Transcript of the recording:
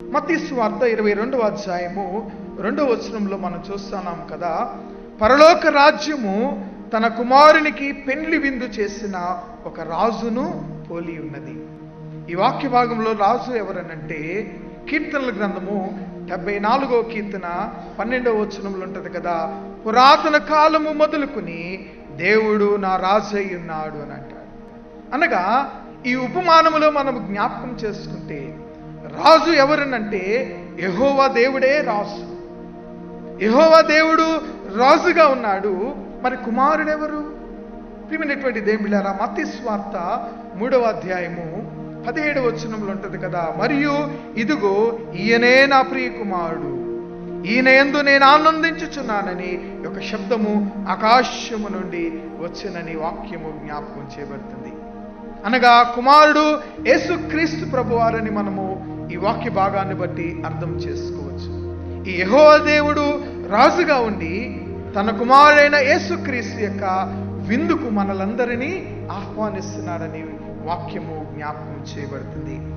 మత్తీసు వార్త ఇరవై రెండవ అధ్యాయము రెండవ వచనంలో మనం చూస్తున్నాం కదా పరలోక రాజ్యము తన కుమారునికి పెండ్లి విందు చేసిన ఒక రాజును పోలి ఉన్నది. ఈ వాక్య భాగంలో రాజు ఎవరనంటే కీర్తనల గ్రంథము డెబ్బై నాలుగో కీర్తన పన్నెండవ వచనంలో ఉంటుంది కదా పురాతన కాలము మొదలుకుని దేవుడు నా రాజు అయి ఉన్నాడు అని అంటాడు. అనగా ఈ ఉపమానములో మనం జ్ఞాపకం చేసుకుంటే రాజు ఎవరనంటే యహోవా దేవుడే రాజు. యహోవా దేవుడు రాజుగా ఉన్నాడు. మరి కుమారుడెవరు? ప్రియమైనటువంటి దేవులారా మత్తి స్వార్త మూడవ అధ్యాయము పదిహేడు వచనంలో ఉంటుంది కదా మరియు ఇదిగో ఈయనే నా ప్రియ కుమారుడు ఈయన ఎందు నేను ఆనందించుచున్నానని ఒక శబ్దము ఆకాశము నుండి వచ్చినని వాక్యము జ్ఞాపకం చేయబడుతుంది. అనగా కుమారుడు యేసుక్రీస్తు ప్రభువారని మనము ఈ వాక్య భాగాన్ని బట్టి అర్థం చేసుకోవచ్చు. ఈ యహో దేవుడు రాజుగా ఉండి తన కుమారుడైన యేసుక్రీస్తు యొక్క విందుకు మనలందరినీ ఆహ్వానిస్తున్నాడని వాక్యము జ్ఞాపకం చేయబడుతుంది.